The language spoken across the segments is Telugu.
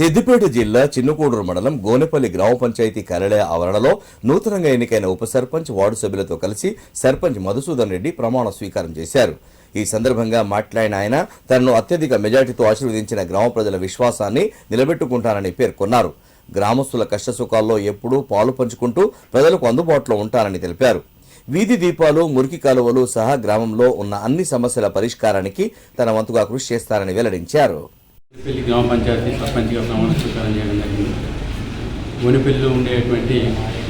సిద్దిపేట జిల్లా చిన్నకూడూరు మండలం గోనెపల్లి గ్రామ పంచాయతీ కార్యాలయ ఆవరణలో నూతనంగా ఎన్నికైన ఉప సర్పంచ్ వార్డు సభ్యులతో కలిసి సర్పంచ్ మధుసూదన్ రెడ్డి ప్రమాణ స్వీకారం చేశారు. ఈ సందర్భంగా మాట్లాడిన ఆయన తనను అత్యధిక మెజార్టీతో ఆశీర్వదించిన గ్రామ ప్రజల విశ్వాసాన్ని నిలబెట్టుకుంటానని పేర్కొన్నారు. గ్రామస్తుల కష్టసుఖాల్లో ఎప్పుడూ పాలు పంచుకుంటూ ప్రజలకు అందుబాటులో ఉంటానని తెలిపారు. వీధి దీపాలు మురికి కాలువలు సహా గ్రామంలో ఉన్న అన్ని సమస్యల పరిష్కారానికి తన వంతుగా కృషి చేస్తారని వెల్లడించారు. ఉనిపల్లి గ్రామ పంచాయతీ సర్పంచ్గా ప్రమాణ స్వీకారం చేయడం జరిగింది. ఉనిపల్లిలో ఉండేటువంటి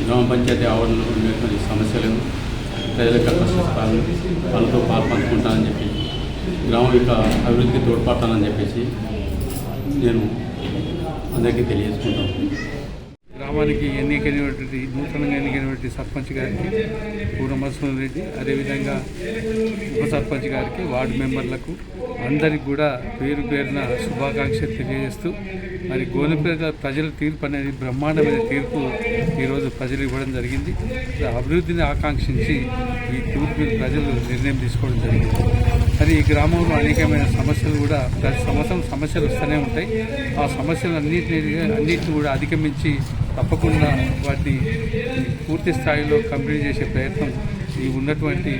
గ్రామ పంచాయతీ ఆవరణలో ఉండేటువంటి సమస్యలను ప్రజలకు కష్టసుఖాలను వాళ్ళతో పాల్పంచుకుంటానని చెప్పి గ్రామం యొక్క అభివృద్ధికి తోడ్పడతానని చెప్పేసి నేను అందరికీ తెలియజేసుకుంటాను. గ్రామానికి ఎన్నికైనటువంటి నూతనంగా ఎన్నికైనటువంటి సర్పంచ్ గారికి పూర్ణమసూన్ రెడ్డి అదేవిధంగా ఉప సర్పంచ్ గారికి వార్డు మెంబర్లకు అందరికి కూడా పేరు పేరున శుభాకాంక్షలు తెలియజేస్తూ మరి గోనెపేట ప్రజల తీర్పు అనేది బ్రహ్మాండమైన తీర్పు ఈరోజు ప్రజలు ఇవ్వడం జరిగింది. అభివృద్ధిని ఆకాంక్షించి ఈ తూర్పు ప్రజలు నిర్ణయం తీసుకోవడం జరిగింది. మరి ఈ గ్రామంలో అనేకమైన సమస్యలు కూడా ప్రతి సంవత్సరం సమస్యలు వస్తూనే ఉంటాయి. ఆ సమస్యలు అన్నింటినీ అన్నింటిని కూడా అధిగమించి తప్పకుండా వాటిని పూర్తి స్థాయిలో కంప్లీట్ చేసే ప్రయత్నం ఈ ఉన్నటువంటి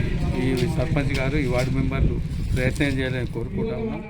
ఈ సర్పంచ్ గారు ఈ వార్డు మెంబర్లు ప్రయత్నం చేయాలని కోరుకుంటా ఉన్నాం.